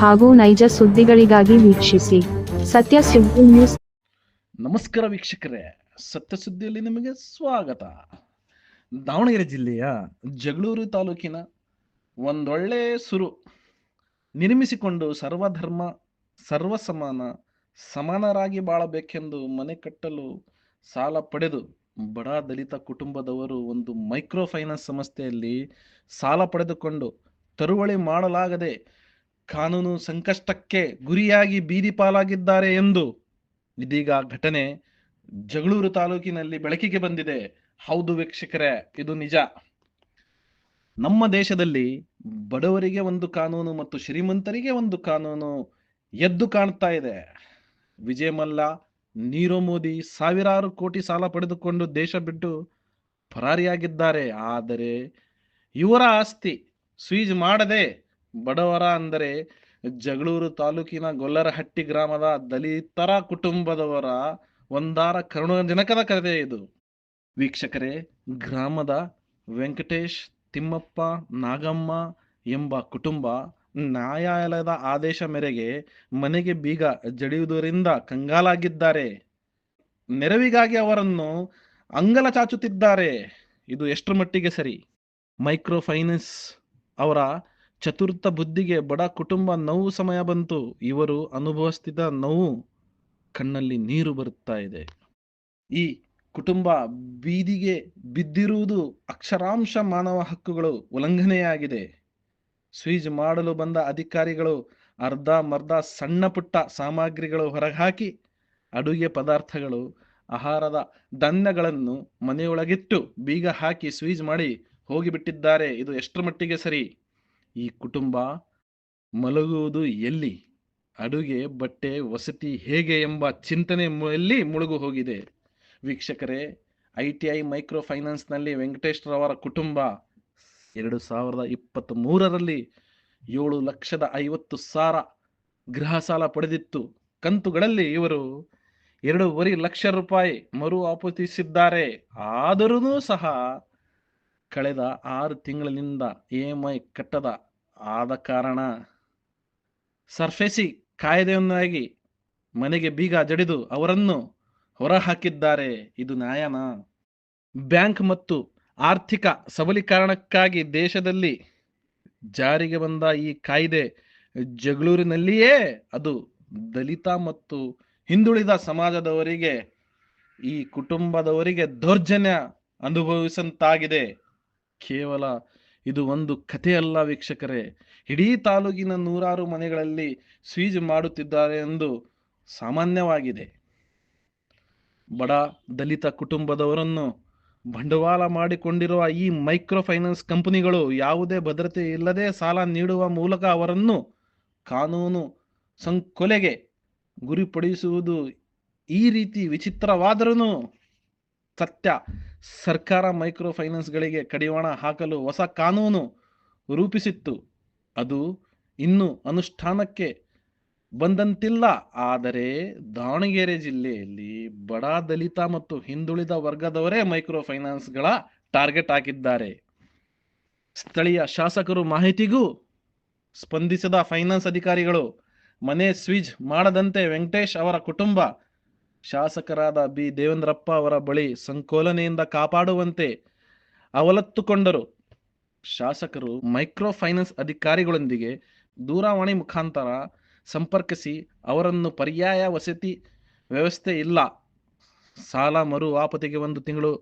ಹಾಗೂ ನೈಜ ಸುದ್ದಿಗಳಿಗಾಗಿ ವೀಕ್ಷಿಸಿ ಸತ್ಯ ಸುದ್ದಿ ನ್ಯೂಸ್. ನಮಸ್ಕಾರ ವೀಕ್ಷಕರೇ, ಸತ್ಯ ಸುದ್ದಿಯಲ್ಲಿ ನಿಮಗೆ ಸ್ವಾಗತ. ದಾವಣಗೆರೆ ಜಿಲ್ಲೆಯ ಜಗಳೂರು ತಾಲೂಕಿನ ಒಂದೊಳ್ಳೆ ಸುರು ನಿರ್ಮಿಸಿಕೊಂಡು ಸರ್ವಧರ್ಮ ಸರ್ವ ಸಮಾನ ಸಮಾನರಾಗಿ ಬಾಳಬೇಕೆಂದು ಮನೆ ಕಟ್ಟಲು ಸಾಲ ಪಡೆದು ಬಡ ದಲಿತ ಕುಟುಂಬದವರು ಒಂದು ಮೈಕ್ರೋ ಫೈನಾನ್ಸ್ ಸಂಸ್ಥೆಯಲ್ಲಿ ಸಾಲ ಪಡೆದುಕೊಂಡು ತರುವಳಿ ಮಾಡಲಾಗದೆ ಕಾನೂನು ಸಂಕಷ್ಟಕ್ಕೆ ಗುರಿಯಾಗಿ ಬೀದಿ ಪಾಲಾಗಿದ್ದಾರೆ ಎಂದು ಇದೀಗ ಘಟನೆ ಜಗಳೂರು ತಾಲೂಕಿನಲ್ಲಿ ಬೆಳಕಿಗೆ ಬಂದಿದೆ. ಹೌದು ವೀಕ್ಷಕರೇ, ಇದು ನಿಜ. ನಮ್ಮ ದೇಶದಲ್ಲಿ ಬಡವರಿಗೆ ಒಂದು ಕಾನೂನು ಮತ್ತು ಶ್ರೀಮಂತರಿಗೆ ಒಂದು ಕಾನೂನು ಎದ್ದು ಕಾಣ್ತಾ ಇದೆ. ವಿಜಯ್ ಮಲ್ಲ ನೀರವ್ ಮೋದಿ ಸಾವಿರಾರು ಕೋಟಿ ಸಾಲ ಪಡೆದುಕೊಂಡು ದೇಶ ಬಿಟ್ಟು ಪರಾರಿಯಾಗಿದ್ದಾರೆ. ಆದರೆ ಇವರ ಆಸ್ತಿ ಸ್ವೀಜ್ ಮಾಡದೆ ಬಡವರ ಅಂದರೆ ಜಗಳೂರು ತಾಲೂಕಿನ ಗೊಲ್ಲರಹಟ್ಟಿ ಗ್ರಾಮದ ದಲಿತರ ಕುಟುಂಬದವರ ಒಂದಾರ ಕರುಣಜನಕದ ಕಥೆ ಇದು. ವೀಕ್ಷಕರೇ, ಗ್ರಾಮದ ವೆಂಕಟೇಶ್, ತಿಮ್ಮಪ್ಪ, ನಾಗಮ್ಮ ಎಂಬ ಕುಟುಂಬ ನ್ಯಾಯಾಲಯದ ಆದೇಶ ಮೇರೆಗೆ ಮನೆಗೆ ಬೀಗ ಜಡಿಯುವುದರಿಂದ ಕಂಗಾಲಾಗಿದ್ದಾರೆ. ನೆರವಿಗಾಗಿ ಅವರನ್ನು ಅಂಗಲ ಚಾಚುತ್ತಿದ್ದಾರೆ. ಇದು ಎಷ್ಟರ ಮಟ್ಟಿಗೆ ಸರಿ? ಮೈಕ್ರೋ ಫೈನಾನ್ಸ್ ಅವರ ಚತುರ್ಥ ಬುದ್ಧಿಗೆ ಬಡ ಕುಟುಂಬ ನೋವು ಸಮಯ ಬಂತು. ಇವರು ಅನುಭವಿಸ್ತಿದ್ದ ನೋವು ಕಣ್ಣಲ್ಲಿ ನೀರು ಬರುತ್ತಾ ಇದೆ. ಈ ಕುಟುಂಬ ಬೀದಿಗೆ ಬಿದ್ದಿರುವುದು ಅಕ್ಷರಾಂಶ ಮಾನವ ಹಕ್ಕುಗಳು ಉಲ್ಲಂಘನೆಯಾಗಿದೆ. ಸ್ವೀಜ್ ಮಾಡಲು ಬಂದ ಅಧಿಕಾರಿಗಳು ಅರ್ಧ ಮರ್ಧ ಸಣ್ಣ ಪುಟ್ಟ ಸಾಮಗ್ರಿಗಳು ಹೊರಹಾಕಿ ಅಡುಗೆ ಪದಾರ್ಥಗಳು, ಆಹಾರದ ಧಾನ್ಯಗಳನ್ನು ಮನೆಯೊಳಗಿಟ್ಟು ಬೀಗ ಹಾಕಿ ಸ್ವೀಜ್ ಮಾಡಿ ಹೋಗಿಬಿಟ್ಟಿದ್ದಾರೆ. ಇದು ಎಷ್ಟರ ಮಟ್ಟಿಗೆ ಸರಿ? ಈ ಕುಟುಂಬ ಮಲಗುವುದು ಎಲ್ಲಿ? ಅಡುಗೆ, ಬಟ್ಟೆ, ವಸತಿ ಹೇಗೆ ಎಂಬ ಚಿಂತನೆ ಎಲ್ಲಿ ಮುಳುಗು ಹೋಗಿದೆ. ವೀಕ್ಷಕರೇ, ಐ ಟಿ ಐ ಮೈಕ್ರೋ ಫೈನಾನ್ಸ್ನಲ್ಲಿ ವೆಂಕಟೇಶ್ ರವರ ಕುಟುಂಬ ಎರಡು ಸಾವಿರದ ಇಪ್ಪತ್ತ್ ಮೂರರಲ್ಲಿ ಏಳು ಲಕ್ಷದ ಐವತ್ತು ಸಾವಿರ ಗೃಹ ಸಾಲ ಪಡೆದಿತ್ತು. ಕಂತುಗಳಲ್ಲಿ ಇವರು ಎರಡೂವರೆ ಲಕ್ಷ ರೂಪಾಯಿ ಮರು ಆಪತಿಸಿದ್ದಾರೆ ಆದರೂ ಸಹ ಕಳೆದ ಆರು ತಿಂಗಳಿನಿಂದ ಇ ಕಟ್ಟದ ಆದ ಕಾರಣ ಸರ್ಫೇಸಿ ಕಾಯ್ದೆಯನ್ನಾಗಿ ಮನೆಗೆ ಬೀಗ ಜಡಿದು ಅವರನ್ನು ಹೊರಹಾಕಿದ್ದಾರೆ. ಇದು ನ್ಯಾಯನಾ? ಬ್ಯಾಂಕ್ ಮತ್ತು ಆರ್ಥಿಕ ಸಬಲೀಕರಣಕ್ಕಾಗಿ ದೇಶದಲ್ಲಿ ಜಾರಿಗೆ ಬಂದ ಈ ಕಾಯ್ದೆ ಜಗಳೂರಿನಲ್ಲಿಯೇ ಅದು ದಲಿತ ಮತ್ತು ಹಿಂದುಳಿದ ಸಮಾಜದವರಿಗೆ, ಈ ಕುಟುಂಬದವರಿಗೆ ದೌರ್ಜನ್ಯ ಅನುಭವಿಸಂತಾಗಿದೆ. ಕೇವಲ ಇದು ಒಂದು ಕಥೆಯಲ್ಲ ವೀಕ್ಷಕರೇ. ಇಡೀ ತಾಲೂಕಿನ ನೂರಾರು ಮನೆಗಳಲ್ಲಿ ಸ್ವೀಜ್ ಮಾಡುತ್ತಿದ್ದಾರೆ ಎಂದು ಸಾಮಾನ್ಯವಾಗಿದೆ. ಬಡ ದಲಿತ ಕುಟುಂಬದವರನ್ನು ಬಂಡವಾಳ ಮಾಡಿಕೊಂಡಿರುವ ಈ ಮೈಕ್ರೋ ಫೈನಾನ್ಸ್ ಕಂಪನಿಗಳು ಯಾವುದೇ ಭದ್ರತೆ ಇಲ್ಲದೆ ಸಾಲ ನೀಡುವ ಮೂಲಕ ಅವರನ್ನು ಕಾನೂನು ಸಂಕೊಲೆಗೆ ಗುರಿಪಡಿಸುವುದು ಈ ರೀತಿ ವಿಚಿತ್ರವಾದರೂ ಸತ್ಯ. ಸರ್ಕಾರ ಮೈಕ್ರೋ ಫೈನಾನ್ಸ್ಗಳಿಗೆ ಕಡಿವಾಣ ಹಾಕಲು ಹೊಸ ಕಾನೂನು ರೂಪಿಸಿತ್ತು. ಅದು ಇನ್ನೂ ಅನುಷ್ಠಾನಕ್ಕೆ ಬಂದಂತಿಲ್ಲ. ಆದರೆ ದಾವಣಗೆರೆ ಜಿಲ್ಲೆಯಲ್ಲಿ ಬಡ ದಲಿತ ಮತ್ತು ಹಿಂದುಳಿದ ವರ್ಗದವರೇ ಮೈಕ್ರೋ ಫೈನಾನ್ಸ್ಗಳ ಟಾರ್ಗೆಟ್ ಹಾಕಿದ್ದಾರೆ. ಸ್ಥಳೀಯ ಶಾಸಕರು ಮಾಹಿತಿಗೂ ಸ್ಪಂದಿಸಿದ ಫೈನಾನ್ಸ್ ಅಧಿಕಾರಿಗಳು, ಮನೆ ಸ್ವಿಚ್ ಮಾಡದಂತೆ ವೆಂಕಟೇಶ್ ಅವರ ಕುಟುಂಬ ಶಾಸಕರಾದ ಬಿ. ದೇವೇಂದ್ರಪ್ಪ ಅವರ ಬಳಿ ಸಂಕೋಲನೆಯಿಂದ ಕಾಪಾಡುವಂತೆ ಅವಲತ್ತುಕೊಂಡರು. ಶಾಸಕರು ಮೈಕ್ರೋ ಫೈನಾನ್ಸ್ ಅಧಿಕಾರಿಗಳೊಂದಿಗೆ ದೂರವಾಣಿ ಮುಖಾಂತರ ಸಂಪರ್ಕಿಸಿ ಅವರನ್ನು ಪರ್ಯಾಯ ವಸತಿ ವ್ಯವಸ್ಥೆ ಇಲ್ಲ. ಸಾಲ ಮರು ವಾಪತಿಗೆ ಒಂದು ತಿಂಗಳು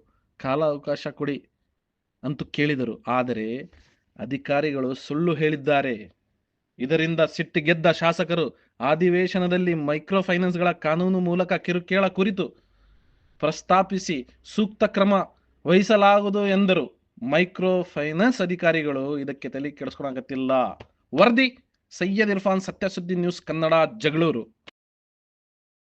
ಕಾಲಾವಕಾಶ ಕೊಡಿ ಅಂತೂ ಕೇಳಿದರು. ಆದರೆ ಅಧಿಕಾರಿಗಳು ಸುಳ್ಳು ಹೇಳಿದ್ದಾರೆ. ಇದರಿಂದ ಸಿಟ್ಟಿಗೆದ್ದ ಶಾಸಕರು ಅಧಿವೇಶನದಲ್ಲಿ ಮೈಕ್ರೋ ಫೈನಾನ್ಸ್ಗಳ ಕಾನೂನು ಮೂಲಕ ಕಿರುಕೇಳ ಕುರಿತು ಪ್ರಸ್ತಾಪಿಸಿ ಸೂಕ್ತ ಕ್ರಮ ವಹಿಸಲಾಗುವುದು ಎಂದರು. ಮೈಕ್ರೋ ಫೈನಾನ್ಸ್ ಅಧಿಕಾರಿಗಳು ಇದಕ್ಕೆ ತಲೆ ಕೆಡಿಸ್ಕೊಳಕತ್ತಿಲ್ಲ. ವರದಿ, ಸೈಯದ್ ಇರ್ಫಾನ್ ಸತ್ಯಸುದ್ದಿ ನ್ಯೂಸ್ ಕನ್ನಡ, ಜಗಳೂರು.